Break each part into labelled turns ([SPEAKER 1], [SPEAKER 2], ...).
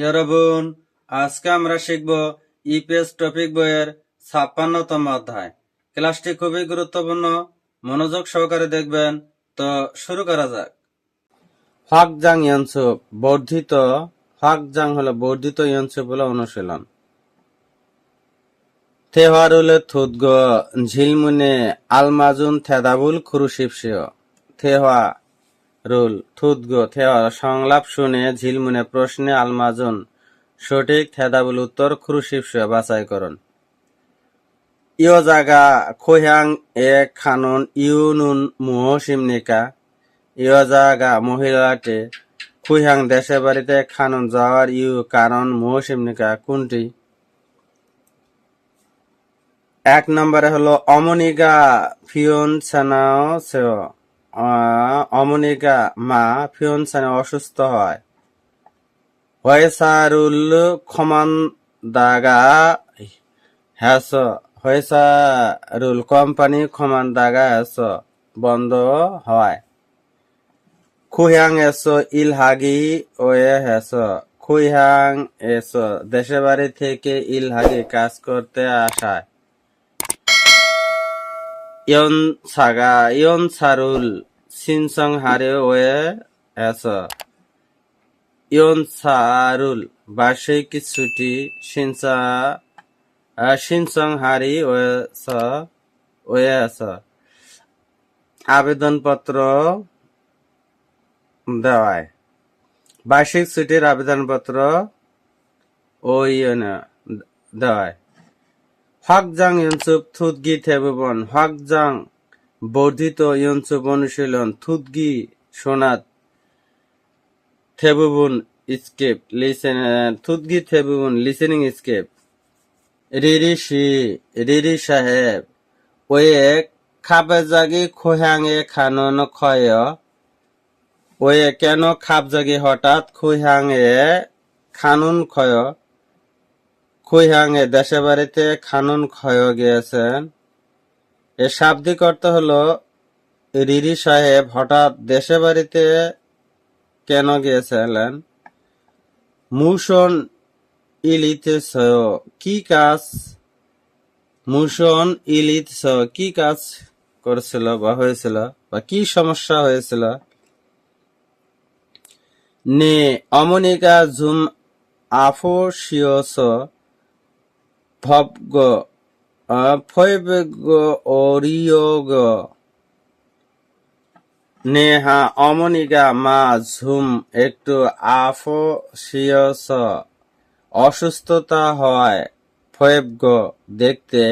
[SPEAKER 1] ইয়রবুন আজকে আমরা শিখব ইপিএস টপিক বইয়ের ছাপ্পান্নতম অধ্যায়। ক্লাসটি খুবই গুরুত্বপূর্ণ, মনোযোগ সহকারে দেখবেন। তো শুরু করা যাক। ইয়ানসুপ বর্ধিত। হকজাং হলো বর্ধিত ইয়ানসুপ হলো অনুশীলন। থেহারুলে থুদগ, ঝিলমুনে আলমাজুন থেদাবুল খুরুশিপসিও থেহা রুল। থুদগ থেহা সংলাপ শুনে ঝিলমুনে প্রশ্নে আলমাজন, সঠিক থেদাবুল উত্তর খুরুশিপসিও বাছাই করুন। ইয় জাগা খোহ্যাং এ খানন ইউনুন মুহসিমনিকা ইয় জাগা মহিলাটে খুহ্যাং দেশে বাড়িতে খানন যাওয়ার ইউ কারণ মুহসিমনিকা কোনটি? এক নম্বরে হলো অমনিকা ফিয়ন সানাও সেও। অমনিকা, মা ফিয়ন সানা অসুস্থ হয়। হয়েসারুল খমান দাগা হ্যাস, হয়েসারুল কোম্পানি খমান দাগা হ্যাস, বন্ধ হয়। খুহ্যাং এস ইলহাগি, ওয়ে হেস খুহ্যাং এস দেশে বাড়ি থেকে ইলহাগি কাজ করতে আসায়। ইয়ন সাগা ইয়ন সারুল সিনসং হারে ওয়ে এস ইয়ন সারুল বার্ষিক ছুটি সিনসা সিনসং হারি ওয়ে স ওয়ে এস আবেদনপত্র দেওয়ায় বার্ষিক ছুটির আবেদনপত্র ওই দেওয়ায় হকজাং ইয়নসুপ থুতগি থেবুবন। হকজাং বর্ধিত ইয়নসুপ অনুশীলন। থুতগি সোনাত থেবুবুন স্কেপ, লিসেন থুতগি থেবুবুন লিসেনিং স্কেপ। রিরি শি, রিরি সাহেব, ওয়ে খাবে জাগি খোহ্যাঙে খানন খয়। ওয়ে কেন খাপ জাগি হঠাৎ খোহ্যাঙে খানুন খয়? খুইহাঙে দেশে বাড়িতে খানুন ক্ষয় গিয়েছেন। এ শাব্দিক অর্থ হলো, রিরি সাহেব হঠাৎ দেশে বাড়িতে কেন গিয়েছিলেন? মুশন ইলিতে কি কাজ? মুশন ইলিত কি কাজ করেছিল বা হয়েছিল বা কি সমস্যা হয়েছিল? নে, অমনিকা ঝুম আফোসিয়স ভবগ ফৈবগ অরিয়গ। নেহা অমনিকা মা, ঝুম, একটু আফসিয়স অসুস্থতা হয় ফয়েবগ দেখতে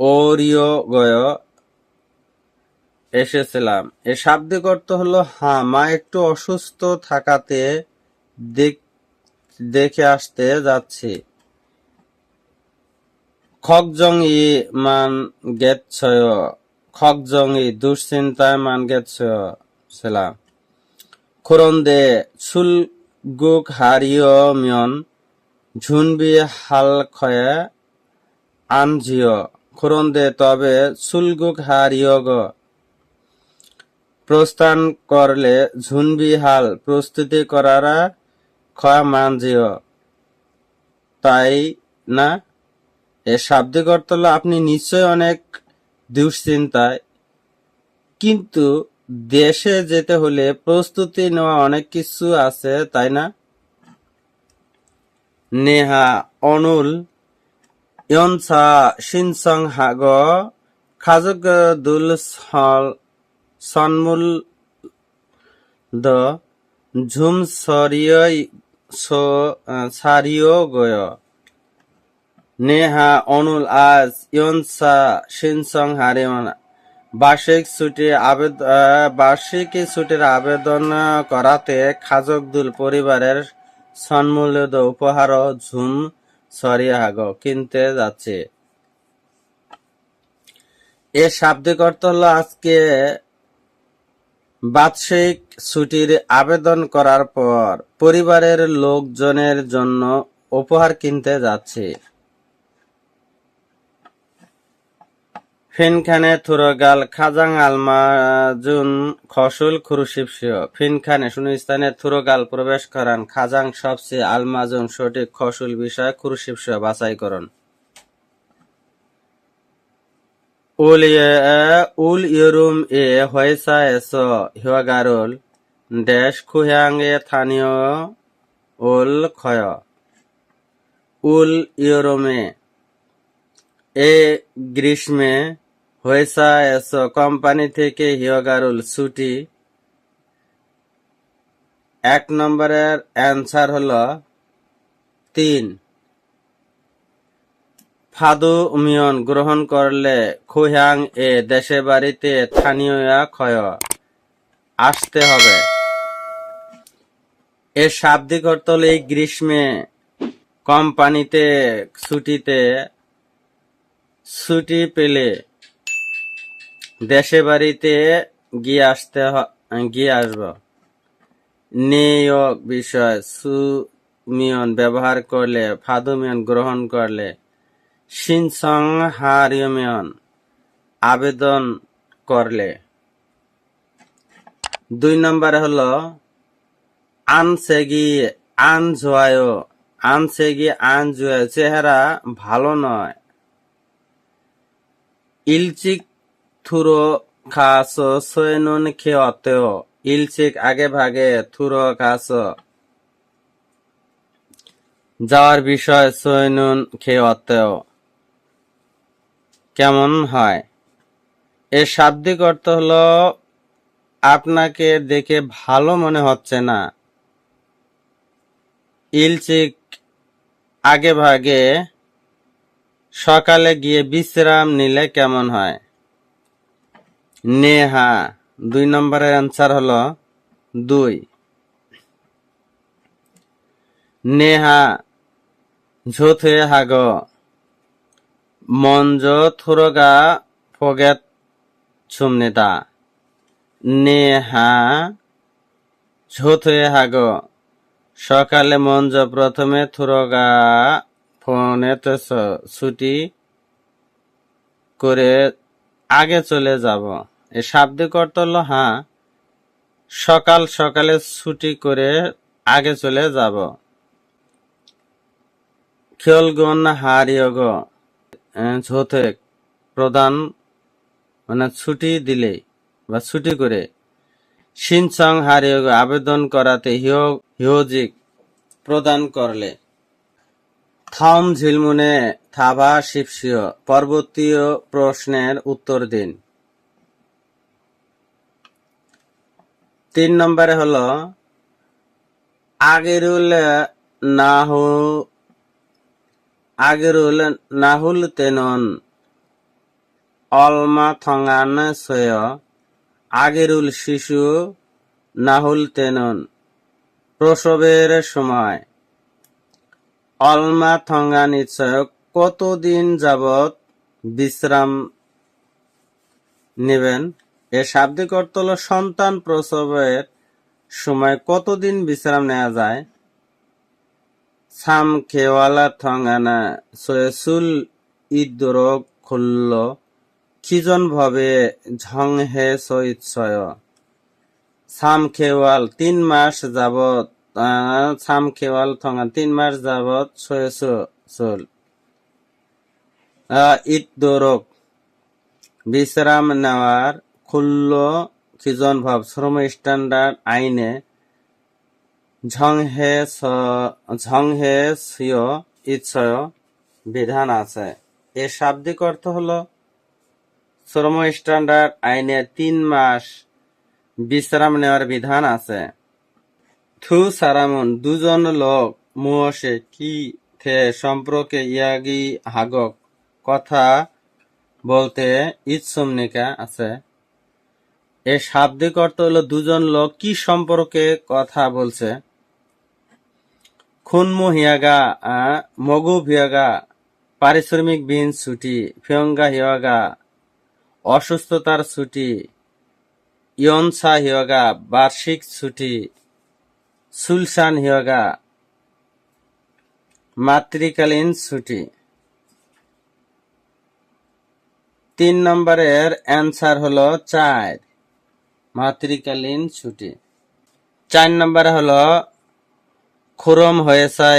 [SPEAKER 1] অরিয়গয়। এসেছিলাম। এ শাব্দিক অর্থ হলো হ্যাঁ মা একটু অসুস্থ থাকাতে দেখে আসতে যাচ্ছি। খকজং ই মান খকজং ই দুশ্চিন্তায় মান গেছয় ছিলাম খুরন্দে সুল গুক হারিয় মিয়ন ঝুনবি হাল খয়ে আনজিয় খুরন্দে তবে সুলগুক হারিয় গ। প্রস্থান করলে ঝুনবি হাল, প্রস্তুতি করারা খয়া মানজিয় তাই না? এর শাব্দিক অর্থ হলো আপনি নিশ্চয়ই অনেক দুশ্চিন্তায়। কিন্তু দেশে যেতে হলে প্রস্তুতি নেওয়া অনেক কিছু আছে, তাই না? নেহা, অনুল, ইয়নসা, সিনসং হাগ খাজক দুল সন্মূল দ ঝুম সরিয় সারিয় গয়। নেহা, অনুল, আজ, ইয়নসা, সিনসং, হারিমন। বার্ষিক ছুটি আবেদন বার্ষিক ছুটির আবেদন করাতে খাজকদুল পরিবারের সন্মূল্য উপহার ঝুম সরিয়াগ কিনতে যাচ্ছে। এ শাব্দিক অর্থ হলো আজকে বার্ষিক ছুটির আবেদন করার পর পরিবারের লোকজনের জন্য উপহার কিনতে যাচ্ছে। ফিনখানে থুরগাল, খাজাং আলমাজুন, খসুল খুরুশিবসিও ফিনখানে শূন্যস্থানে থুরগাল প্রবেশ করান, খাজাং সবচেয়ে আলমাজুন, সঠিক খসুল বিষয় খুরুশিবসিও বাছাই করুন। উল ইয়ে- উল ইয়রুম এ হয়েসা এস, হিওয়াগারুল, দেশ খুয়াং এ স্থানীয় উল ক্ষয় উল ইয়রমে এ গ্রীষ্মে হয়েসা এস কোম্পানি থেকে হিওগারুল ছুটি। এক নম্বরের অ্যান্সার হল তিন। ফাদু মিয়ন গ্রহণ করলে খুহাং এ দেশে বাড়িতে স্থানীয় ক্ষয়। আসতে হবে। এর শাব্দিক অর্থ হলো এই গ্রীষ্মে কোম্পানিতে ছুটিতে ছুটি পেলে দেশে বাড়িতে গিয়ে আসতে গিয়ে আসব। নিয়োগ বিষয়, সুমিয়ন ব্যবহার করলে, ফাদুমিয়ন গ্রহণ করলে, সিনসং হারিয়মিয়ন আবেদন করলে। দুই নম্বরে হলো, আনসেগি আনজোয়ায় আনসেগি আনজোয়ায় চেহারা ভালো নয়। ইলচিক থুরো খাস, সৈনুন খেয়তেও ইলচিক আগে ভাগে থুরো খাস। যাওয়ার বিষয় সৈনুন খেয়তেও কেমন হয়? এর শাব্দিক অর্থ হলো, আপনাকে দেখে ভালো মনে হচ্ছে না। ইলচিক আগে ভাগে সকালে গিয়ে বিশ্রাম নিলে কেমন হয়? নেহা। দুই নম্বরের অ্যান্সার হলো দুই। নেহা ঝোথে হাগ। মঞ্জ থুরগা ফগেত সুমনেতা নেহা ঝোথে হাগ। সকালে মঞ্জ প্রথমে থুরগা ফোনে ছুটি করে আগে চলে যাব। এ শাব্দিক অর্থ হলো হ্যাঁ সকাল সকালে ছুটি করে আগে চলে যাব। খেলগুন হারিয়গ ঝোথে প্রদান মানে ছুটি দিলে বা ছুটি করে সিনসং হারিয়গ আবেদন করাতে হিও, হিওজিক প্রদান করলে। থম ঝিলমুনে থাবা শিবসিও, পরবর্তীয় প্রশ্নের উত্তর দিন। তিন নম্বরে হলো আগেরুল নাহু আগেরুল নাহুল তেনন অলমা থঙান সয় আগেরুল শিশু নাহুল তেনন প্রসবের সময়, অলমা থঙ্গা নিশ্চয় কতদিন যাবত বিশ্রাম নেবেন? এর শাব্দিক অর্থ হল সন্তান প্রসবের সময় কতদিন বিশ্রাম নেওয়া যায়? সাম খেওয়ালা থঙ্গানা সয়সুল ইদ্দর খুল্ল। খিজন ভবে ঝং হে সৈৎসয় সাম খেওয়াল তিন মাস আহ, সাম খেওয়াল থঙ্গা তিন মাস যাবত সয়সুল ইদ্দরক বিশ্রাম নেওয়ার খুল্ল খিজন ভাব। শ্রম স্ট্যান্ডার্ড আইনে ঝংহে স- ঝংহে সিও ইচ্ছয় বিধান আছে। এর শাব্দিক অর্থ হল, শ্রম স্ট্যান্ডার্ড আইনে তিন মাস বিশ্রাম নেওয়ার বিধান আছে। থু সারামন, দুজন লোক মুহসে কি থে, সম্পর্কে ইয়াগি হাগক, কথা বলতে ইৎসুমনিকা আছে। এর শাব্দিক অর্থ হলো দুজন লোক কি সম্পর্কে কথা বলছে? খুনমু হিয়াগা মগু হিয়াগা পারিশ্রমিক বিহীন ছুটি ফিয়ঙ্গা হিয়াগা, অসুস্থতার ছুটি, ইয়নসা হিয়াগা, বার্ষিক ছুটি সুলসান হিয়াগা, মাতৃকালীন ছুটি। তিন নম্বরের অ্যান্সার হলো চার। মাতৃকালীন ছুটি। চার নম্বরে হলো, খুরম হয়েছে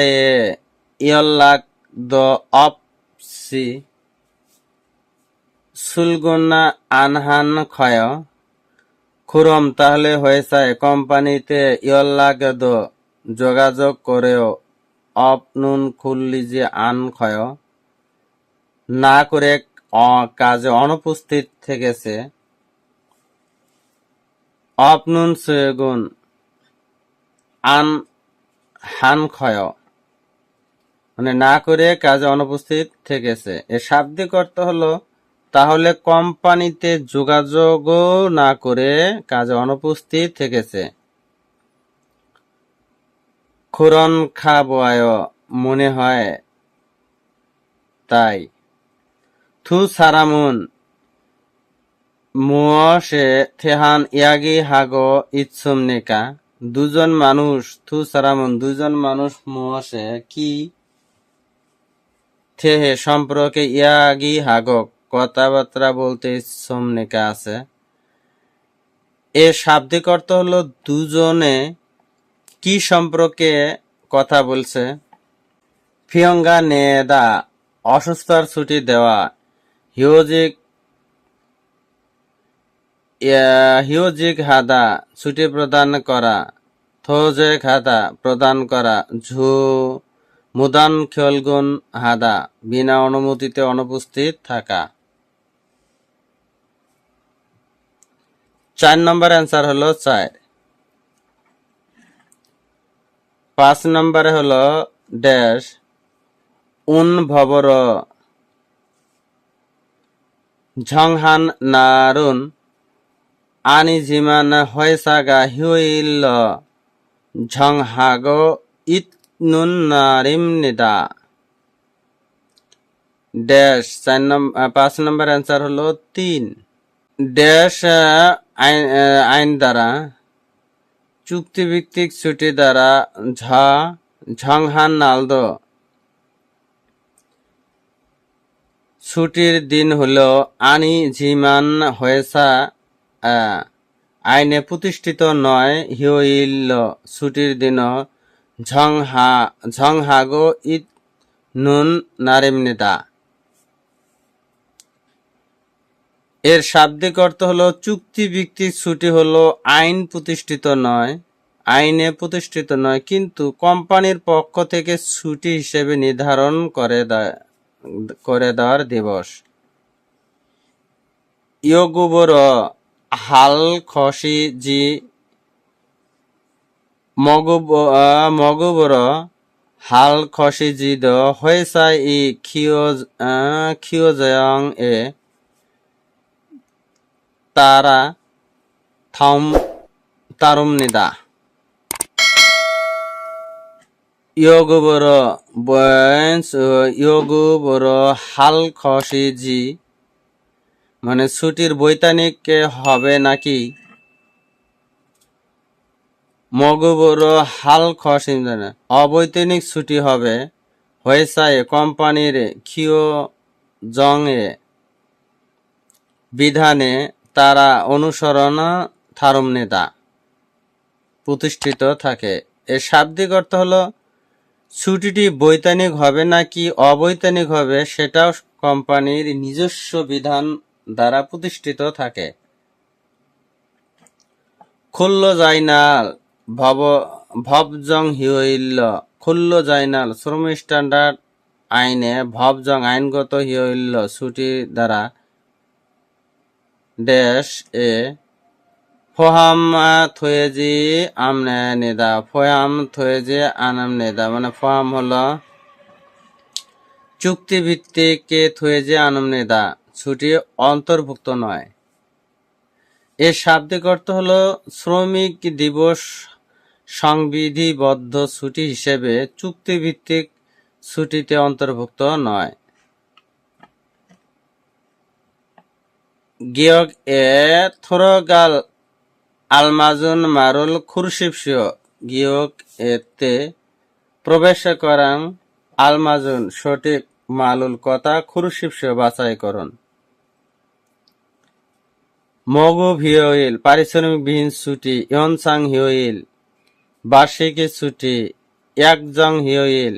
[SPEAKER 1] ইয়ল্লাক দ সি সুলগুনা আনহান ক্ষয় খুরম, তাহলে হয়েছে কোম্পানিতে ইয়ল্লাক দ যোগাযোগ করেও অপ নুন খুললি যে আন ক্ষয় না করে কাজে অনুপস্থিত থেকেছে। অপনুন সেগুন, আন, হান ক্ষয়। মানে না করে কাজে অনুপস্থিত থেকেছে। এর শাব্দিক অর্থ হলো, তাহলে কোম্পানিতে যোগাযোগও না করে কাজে অনুপস্থিত থেকেছে। খুরন খাবয়, মনে হয় তাই। থু সারামুন মুয়সে থেহান ইয়াগি হাগো ইৎসুম নেকা। দুজন মানুষ, থু সারামুন, দুজন মানুষ মুয়সে কি থেহে সম্পর্কে ইয়াগি হাগক কথাবার্তা বলতে ইৎসুম নেকা আছে। এর শাব্দিক অর্থ হলো দুজনে কি সম্পর্কে কথা বলছে। ফিয়ঙ্গা নেদা অসুস্থার ছুটি দেওয়া, হিওজিক হিওজিক হাদা, ছুটি প্রদান করা। থোজেক হাদা, প্রদান করা। ঝু, মুদান খেলগুন হাদা, বিনা অনুমতিতে অনুপস্থিত থাকা। চার নম্বর অ্যান্সার হলো চার। পাঁচ নম্বরে হলো ড্যাশ উন ভবর ঝংহান নারুন আনি জিমান হয়সাগা হিউইল ঝংহাগো ইত নুন নিদা। ড্যাশ চার নম্বর পাঁচ নম্বর অ্যান্সার হলো তিন। ড্যাশ আইন দ্বারা। চুক্তিভিত্তিক ছুটি দ্বারা ঝা ঝংহান নালদো ছুটির দিন হলো আনি ঝিমান হয়েসা আইনে প্রতিষ্ঠিত নয়। হিওইল ছুটির দিন ঝংহা, ঝংহাগো ইত নুন নারিমনিদা এর শাব্দিক অর্থ হলো চুক্তিভিত্তিক ছুটি হলো আইন প্রতিষ্ঠিত নয়। আইনে প্রতিষ্ঠিত নয়, কিন্তু কোম্পানির পক্ষ থেকে ছুটি হিসেবে নির্ধারণ করে দেয়- করে দেওয়ার দিবস। ইয়োগুবর হাল, খসি, জি, মগুব মগুবর, হাল, খসি জি দ হয়েসা ই খিওজয়ং এ, তারা থাম তারুমনিদা ইয়োগুবর বয়স ইয়োগুবর, হাল, খসি, জি মানে ছুটির বৈতানিক হবে নাকি? মগুবর হাল খসি মানে অবৈতনিক ছুটি হবে। হয়েসায় কোম্পানির খিও জং এ বিধানে তারা অনুসরণ থারুম নেতা প্রতিষ্ঠিত থাকে। এর শাব্দিক অর্থ হলো, ছুটিটি বৈতানিক হবে নাকি অবৈতানিক হবে সেটাও কোম্পানির নিজস্ব বিধান দ্বারা প্রতিষ্ঠিত থাকে। খুল্ল জাইনাল ভব, ভবজং হিওইল্ল খুল্ল জাইনাল শ্রম স্ট্যান্ডার্ড আইনে ভবজং আইনগত হিওইল্ল ছুটির দ্বারা ড্যাশ এ ফোহাম থয়েজি আমনে নেদা ফোহাম থয়েজি আনাম নেদা মানে ফোহাম হলো চুক্তি ভিত্তিক থয়েজি আনাম নেদা। ছুটি অন্তর্ভুক্ত নয়। এর শাব্দিক অর্থ হলো শ্রমিক দিবস সংবিধিবদ্ধ ছুটি হিসেবে চুক্তিভিত্তিক ছুটিতে অন্তর্ভুক্ত নয়। গিয়ক এ থরগাল আলমাজুন মারুল খুরশিপসিও গিয়ক এতে প্রবেশ করাং আলমাজুন সঠিক মালুল কথা খুরশিপসিও বাছাই করুন। মগু ভিওইল পারিশ্রমিকবিহীন ছুটি, ইয়নসাং হিওইল, বার্ষিকী ছুটি একজং হিওইল,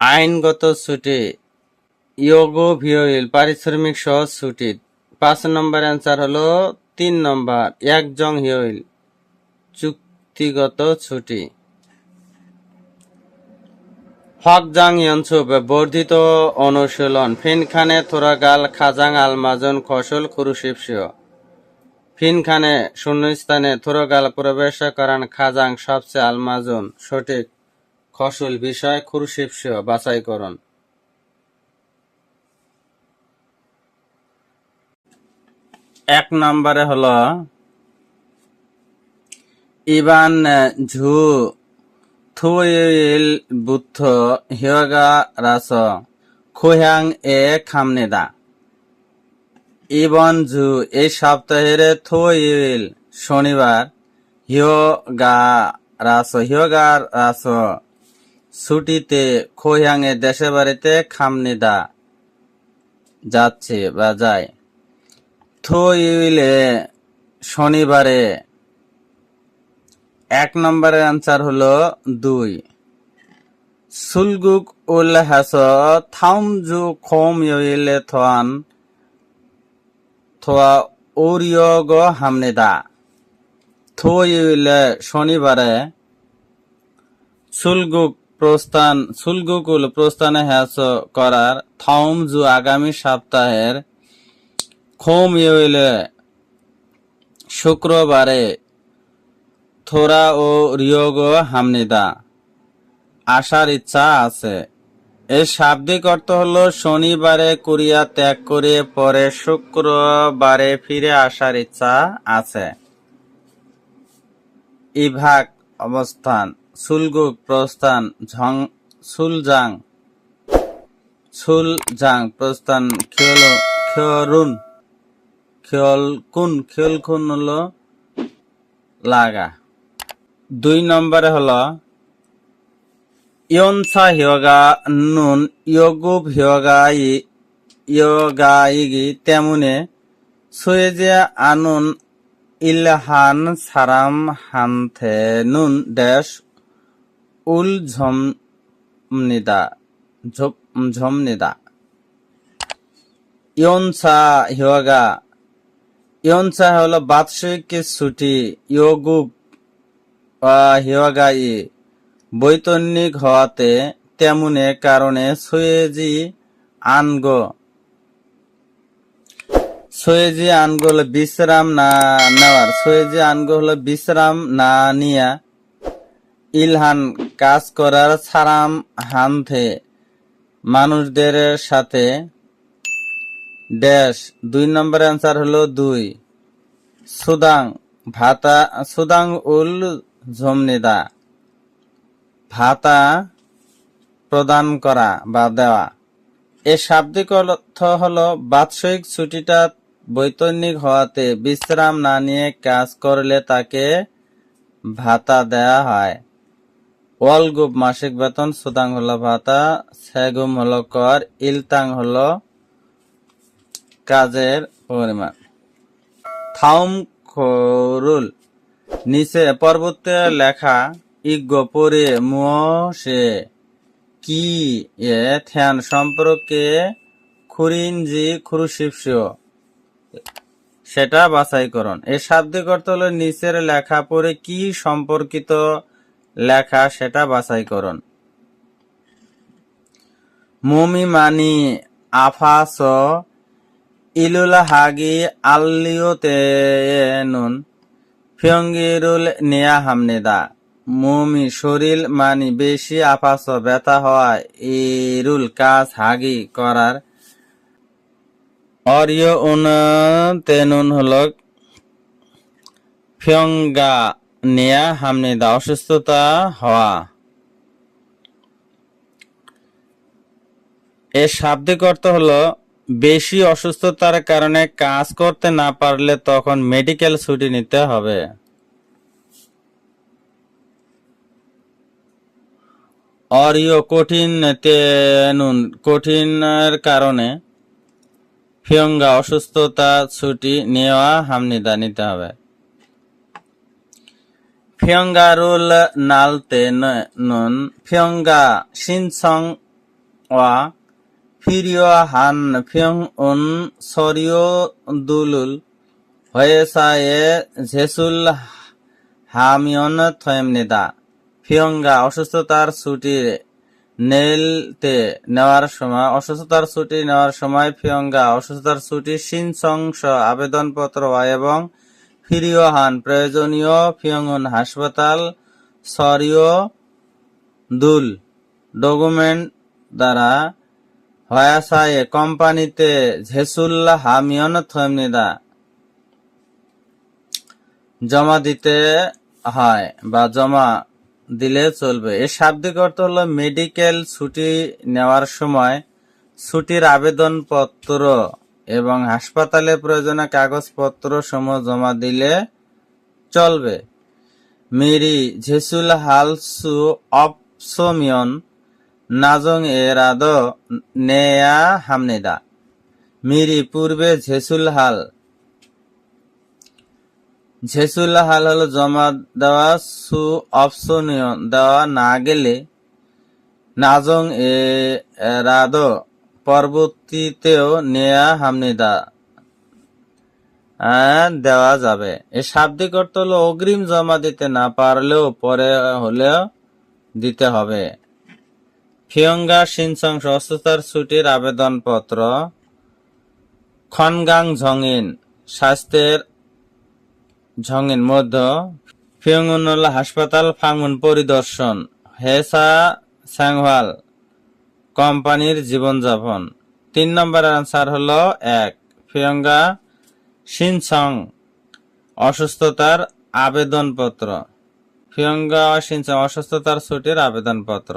[SPEAKER 1] আইনগত ছুটি, ইয়োগো ভিওইল, পারিশ্রমিক সহ ছুটি। পাঁচ নম্বর অ্যান্সার হলো তিন নম্বর একজং হিওইল, চুক্তিগত ছুটি। হকজাং ইয়নসুপ বর্ধিত অনুশীলন। ফিনখানে থোরাগাল খাজাং আলমাজন খসল খুরুশিপসিও ফিনখানে শূন্যস্থানে থোরাগাল প্রবেশ করান খাজাং সবচেয়ে আলমাজন সঠিক খসল বিষয় খুরুশিপসিও বাছাই করুন। এক নম্বরে হলো, ইবান ঝু থুইল বুদ্ধ হিয়গা রাস খুহ্যাং এ খামনেদা। ইবন জু, এই সপ্তাহের থুইল শনিবার, হিয়গা রাস হিয়গা রাস। ছুটিতে খোহ্যাং এ দেশে বাড়িতে খামনেদা যাচ্ছে বা যায়। থুইলে শনিবারে এক নম্বরের আনসার হলো দুই। সুলগুক উল হাস থাউমজু খোম ইলে থান থোয়া ওরিয়গ হামনেদা। থইলে শনিবারে সুলগুক প্রস্থান সুলগুকুল প্রস্থানে হ্যাস করার থাউমজু আগামী সপ্তাহের খোম ইলে শুক্রবারে থোরা ও রিয়োগ হামনিদা। আসার ইচ্ছা আছে। এর শাব্দিক অর্থ হলো শনিবারে কোরিয়া ত্যাগ করে পরে শুক্রবারে ফিরে আসার ইচ্ছা আছে। ইভাগ অবস্থান, সুলগুক প্রস্থান, ঝং, সুলজাং সুলজাং প্রস্থান খিয়ল খিয়রুন, খিয়লকুন খিয়লকুন হলো লাগা। দুই নম্বরে হল, ইয়নসা হিয়গা নুন ইয়গুব হিয়গাই, ইয়গাইগি তেমনে সুয়েজে আনুন ইলহান সারাম হানথে নুন ড্যাশ উল ঝমনিদা ঝমনিদা। ইয়নসা হিয়গা, ইয়নসা হলো বাৎসরিক ছুটি, ইয়গুব হিওগাই বৈতনিক হওয়াতে তেমনে কারণে সুয়েজি আনগো। সুয়েজি আনগো হলো বিশ্রাম না নেওয়ার। সুয়েজি আনগো হলো বিশ্রাম না নিয়া ইলহান কাজ করার সারাম হানথে মানুষদের সাথে ড্যাশ। দুই নম্বর অ্যান্সার হলো দুই। সুদাং ভাতা সুদাং উল ঝমনিদা ভাতা প্রদান করা বা দেওয়া। এর শাব্দিক অর্থ হলো, বাৎসরিক ছুটিটা বৈতনিক হওয়াতে বিশ্রাম না নিয়ে কাজ করলে তাকে ভাতা দেয়া হয়। ওয়াল ওয়ালগুপ মাসিক বেতন, সুদাং হলো ভাতা, সেগুম হলো কর, ইলতাং হলো কাজের পরিমাণ। থাউম খরুল নিচে পর্বতে লেখা ইজ্ঞ পরে মুসে কি এ থ্যান সম্পর্কে খুরিনজি খুরুশিপসিও সেটা বাছাই করুন। এর শাব্দিক অর্থ হলো নিচের লেখা পরে কি সম্পর্কিত লেখা সেটা বাছাই করুন। মুমি মানি আফাস ইলুল হাগি আল্লিওতে নুন। ফিয়ঙ্গিরুল নেয়া হামনেদা। মুমি শরীর মানি বেশি আপাস ব্যথা হওয়া ইরুল কাজ হাগি করার অরিয় উন তেনুন হল ফিয়ঙ্গা নিয়া হামনেদা অসুস্থতা হওয়া। এর শাব্দিক অর্থ হলো বেশি অসুস্থতার কারণে কাজ করতে না পারলে তখন মেডিকেল ছুটি নিতে হবে। অরিও কঠিন তেনুন কঠিনের কারণে ফিয়ঙ্গা অসুস্থতা ছুটি নেওয়া হামনিদা নিতে হবে। ফিয়ঙ্গারুল নালতে নুন, ফিয়ঙ্গা সিনসং ওয়া ফিরিয় হান ফিয়ং উন সরিয় দুলুল হয়েসা এ ঝেসুল হামিয়ন থয়েমনিদা ফিয়ঙ্গা অসুস্থতার ছুটি নেলতে নেওয়ার সময় অসুস্থতার ছুটি নেওয়ার সময় ফিয়ঙ্গা অসুস্থতার ছুটি সিনসংস আবেদনপত্র এবং ফিরিও হান প্রয়োজনীয় ফিয়ংন হাসপাতাল সরিও দুল ডকুমেন্ট দ্বারা হয়াসায়ে কোম্পানিতে ঝেসুল্লা হামিয়ন থমনিদা জমা দিতে হয় বা জমা দিলে চলবে। এর শাব্দিক অর্থ হলো মেডিকেল ছুটি নেওয়ার সময় ছুটির আবেদনপত্র এবং হাসপাতালে প্রয়োজনীয় কাগজপত্র সমূহ জমা দিলে চলবে। মেরি ঝেসুল হালসু অপসমিয়ন নাজং এর আদ নেয়া হামনেদা। মিরি পূর্বে ঝেসুল হাল। ঝেসুল হাল হলো জমা দেওয়া, সু অপশনীয় দেওয়া না গেলে নাজং এ রাদ পরবর্তীতেও নেয়া হামনিদা দেওয়া যাবে। এর শাব্দিক অর্থ হলো অগ্রিম জমা দিতে না পারলেও পরে হলেও দিতে হবে। ফিয়ঙ্গা সিনসং অসুস্থার ছুটির আবেদনপত্র। খনগাং ঝঙিন স্বাস্থ্যের ঝঙিন মধ্য ফিয়ঙ্গুন হাসপাতাল ফাঙ্গুন পরিদর্শন, হেসা স্যাংওয়াল কোম্পানির জীবনযাপন। তিন নম্বর আনসার হলো এক, ফিয়ঙ্গা সিনসং অসুস্থতার আবেদনপত্র। ফিয়ঙ্গা সিনসং অসুস্থতার ছুটির আবেদনপত্র।